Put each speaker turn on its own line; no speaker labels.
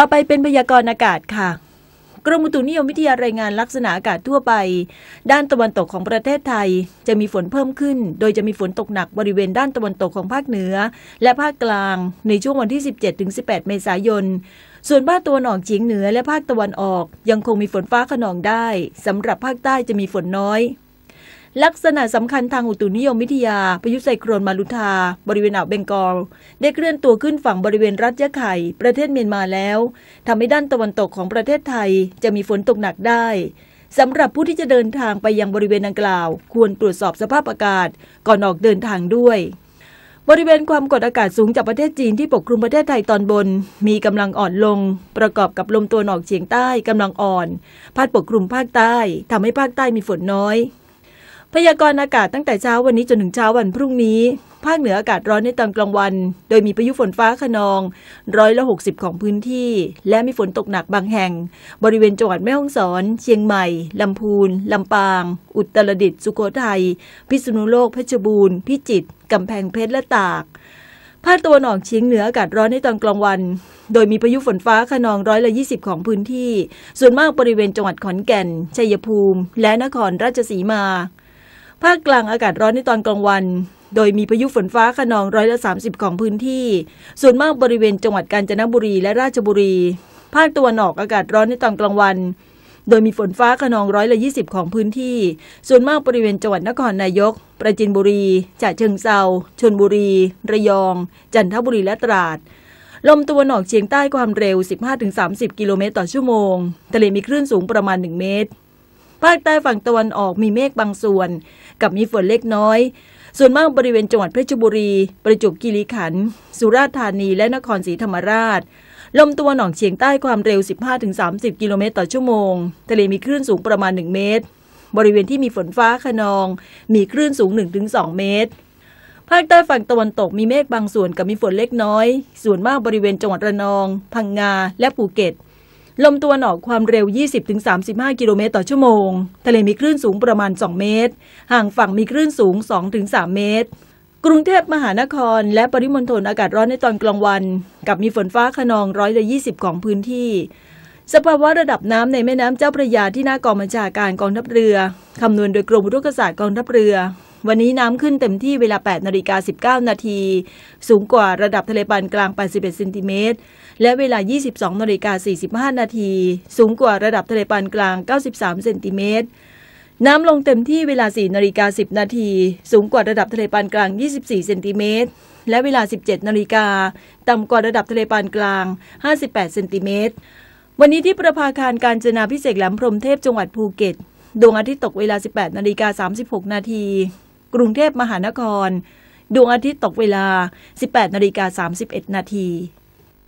ต่อไปเป็นพยากรณ์อากาศค่ะกรมอุตุนิยมวิทยารายงานลักษณะอากาศทั่วไป ด้านตะวันตกของประเทศไทย จะมีฝนเพิ่มขึ้น โดยจะมีฝนตกหนักบริเวณด้านตะวันตกของภาคเหนือ และภาคกลางในช่วงวันที่ 17-18 เมษายน ส่วนภาคตะวันออกเฉียงเหนือและภาคตะวันออก ยังคงมีฝนฟ้าขนองได้สำหรับภาคใต้จะมีฝนน้อย ลักษณะสำคัญทางอุตุนิยมวิทยาพายุไซโครนมารุทา บริเวณอ่าวเบงกอล ได้เคลื่อนตัวขึ้นฝั่งบริเวณรัฐยะไข่ ประเทศเมียนมาแล้วทำให้ด้านตะวันตกของประเทศไทยจะมีฝนตกหนักได้สำหรับผู้ที่จะเดินทางไปยังบริเวณดังกล่าว ควรตรวจสอบสภาพอากาศก่อนออกเดินทางด้วย บริเวณความกดอากาศสูงจากประเทศจีนที่ปกคลุมประเทศไทยตอนบน มีกำลังอ่อนลง ประกอบกับลมตัวนออกเฉียงใต้กำลังอ่อน พัดปกคลุมภาคใต้ทำให้ภาคใต้มีฝนน้อย พยากรณ์อากาศตั้งแต่เช้าวันนี้จนถึงเช้าวันพรุ่งนี้ ภาคเหนืออากาศร้อนในตอนกลางวัน โดยมีพายุฝนฟ้าขนองร้อยละหกสิบของพื้นที่ และมีฝนตกหนักบางแห่ง บริเวณจังหวัดแม่ฮ่องสอน เชียงใหม่ ลำพูน ลำปาง อุตรดิตถ์สุโขทัย พิษณุโลก เพชรบูรณ์ พิจิตร กำแพงเพชร และตากภาคตะวันออกเฉียงเหนืออากาศร้อนในตอนกลางวัน โดยมีพายุฝนฟ้าขนองร้อยละ20ของพื้นที่ ส่วนมากบริเวณจังหวัดขอนแก่น ชัยภูมิ และนครราชสีมา ภาคกลางอากาศร้อนในตอนกลางวัน โดยมีพายุฝนฟ้าขนองร้อยละ 30 ของพื้นที่ ส่วนมากบริเวณจังหวัดกาญจนบุรีและราชบุรี ภาคตะวันออกอากาศร้อนในตอนกลางวัน โดยมีฝนฟ้าขนองร้อยละ20 ของพื้นที่ ส่วนมากบริเวณจังหวัดนครนายก ประจินบุรีฉะเชิงเซาชนบุรี ระยอง จันทบุรีและตราดลมตะวันออกเฉียงใต้ความเร็ว 15-30 กิโลเมตรต่อชั่วโมง ทะเลมีคลื่นสูงประมาณ 1 เมตร ภาคใต้ฝั่งตะวันออกมีเมฆบางส่วน กับมีฝนเล็กน้อย ส่วนมากบริเวณจังหวัดเพชรบุรี ประจวบคีรีขันธ์สุราษฎร์ธานีและนครศรีธรรมราชลมตะวันออกเฉียงใต้ความเร็ว 15-30 กิโลเมตรต่อชั่วโมง ทะเลมีคลื่นสูงประมาณ 1 เมตร บริเวณที่มีฝนฟ้าขนอง มีคลื่นสูง 1-2 เมตร ภาคใต้ฝั่งตะวันตกมีเมฆบางส่วนกับมีฝนเล็กน้อย ส่วนมากบริเวณจังหวัดระนอง พังงา และภูเก็ต ลมตะวันออกความเร็ว 20-35 กิโลเมตรต่อชั่วโมง ทะเลมีคลื่นสูงประมาณ 2 เมตร ห่างฝั่งมีคลื่นสูง 2-3 เมตร กรุงเทพมหานคร และปริมณฑลอากาศร้อนในตอนกลางวัน กับมีฝนฟ้าขนองร้อยละ20 ของพื้นที่ สภาวะระดับน้ำในแม่น้ำเจ้าพระยาที่หน้ากองบัญชาการกองทัพเรือคำนวณโดยกรมอุตุศาสตร์กองทัพเรือ วันนี้น้ำขึ้นเต็มที่เวลา 8 นาฬิกา 19 นาที สูงกว่าระดับทะเลปานกลาง 81 เซนติเมตร และเวลา 22 นาฬิกา 45 นาที สูงกว่าระดับทะเลปานกลาง 93 เซนติเมตร น้ำลงเต็มที่เวลา 4 นาฬิกา 10 นาที สูงกว่าระดับทะเลปานกลาง 24 เซนติเมตร และเวลา 17 นาฬิกา ต่ำกว่าระดับทะเลปานกลาง 58 เซนติเมตร วันนี้ที่ประภาคารการจนาพิเศษแหลมพรมเทพจังหวัดภูเก็ตดวงอาทิตย์ตกเวลา 18 นาฬิกา 36 นาที กรุงเทพมหานคร ดวงอาทิตย์ตกเวลา 18นาฬิกา31 นาที